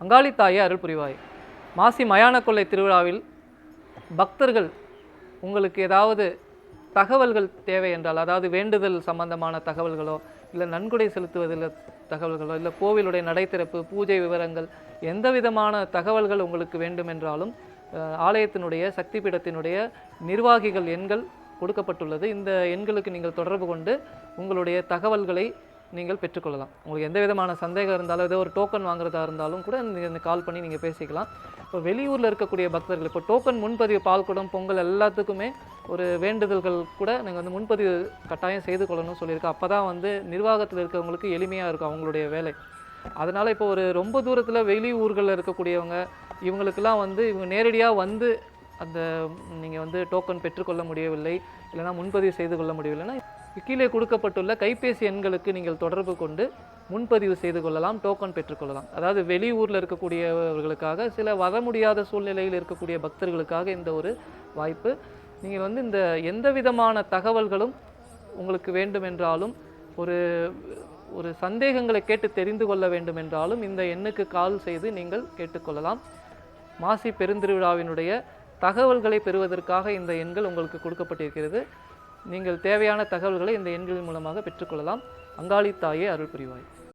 அங்காளி தாயே அருள் புரிவாய். மாசி மயான கொள்ளை திருவிழாவில் பக்தர்கள் உங்களுக்கு ஏதாவது தகவல்கள் தேவை என்றால் அதாவது வேண்டுதல் சம்பந்தமான தகவல்களோ இல்லை நன்கொடை செலுத்துவதில் தகவல்களோ இல்லை கோவிலுடைய நடை திறப்பு பூஜை விவரங்கள் எந்த விதமான தகவல்கள் உங்களுக்கு வேண்டும் என்றாலும் ஆலயத்தினுடைய சக்தி பீடத்தினுடைய நிர்வாகிகள் எண்கள் கொடுக்கப்பட்டுள்ளது. இந்த எண்களுக்கு நீங்கள் தொடர்பு கொண்டு உங்களுடைய தகவல்களை நீங்கள் பெற்றுக்கொள்ளலாம். உங்களுக்கு எந்த விதமான சந்தேகம் இருந்தாலும் ஏதோ ஒரு டோக்கன் வாங்குறதா இருந்தாலும் கூட நீங்கள் கால் பண்ணி நீங்கள் பேசிக்கலாம். இப்போ வெளியூரில் இருக்கக்கூடிய பக்தர்கள் இப்போ டோக்கன் முன்பதிவு பால்குடம் பொங்கல் எல்லாத்துக்குமே ஒரு வேண்டுதல்கள் கூட நீங்கள் வந்து முன்பதிவு கட்டாயம் செய்து கொள்ளணும்னு சொல்லியிருக்கோம் அப்போ தான் வந்து நிர்வாகத்தில் இருக்கவங்களுக்கு எளிமையாக இருக்கும் அவங்களுடைய வேலை. அதனால் இப்போ ஒரு ரொம்ப தூரத்தில் வெளியூர்களில் இருக்கக்கூடியவங்க இவங்களுக்கெல்லாம் வந்து இவங்க நேரடியாக வந்து அந்த நீங்கள் வந்து டோக்கன் பெற்றுக்கொள்ள முடியவில்லை இல்லைனா முன்பதிவு செய்து கொள்ள முடியவில்லைன்னா கீழே கொடுக்கப்பட்டுள்ள கைபேசி எண்களுக்கு நீங்கள் தொடர்பு கொண்டு முன்பதிவு செய்து கொள்ளலாம் டோக்கன் பெற்றுக்கொள்ளலாம் அதாவது வெளியூரில் இருக்கக்கூடியவர்களுக்காக சில வர முடியாத சூழ்நிலையில் இருக்கக்கூடிய பக்தர்களுக்காக இந்த ஒரு வாய்ப்பு. நீங்கள் வந்து இந்த எந்த விதமான தகவல்களும் உங்களுக்கு வேண்டுமென்றாலும் ஒரு ஒரு சந்தேகங்களை கேட்டு தெரிந்து கொள்ள வேண்டும் என்றாலும் இந்த எண்ணுக்கு கால் செய்து நீங்கள் கேட்டுக்கொள்ளலாம் மாசி பெருந்திருவிழாவினுடைய தகவல்களை பெறுவதற்காக இந்த எண்கள் உங்களுக்கு கொடுக்கப்பட்டிருக்கிறது. நீங்கள் தேவையான தகவல்களை இந்த எண்களின் மூலமாக பெற்றுக்கொள்ளலாம். அங்காளி தாயே அருள் புரிவாய்.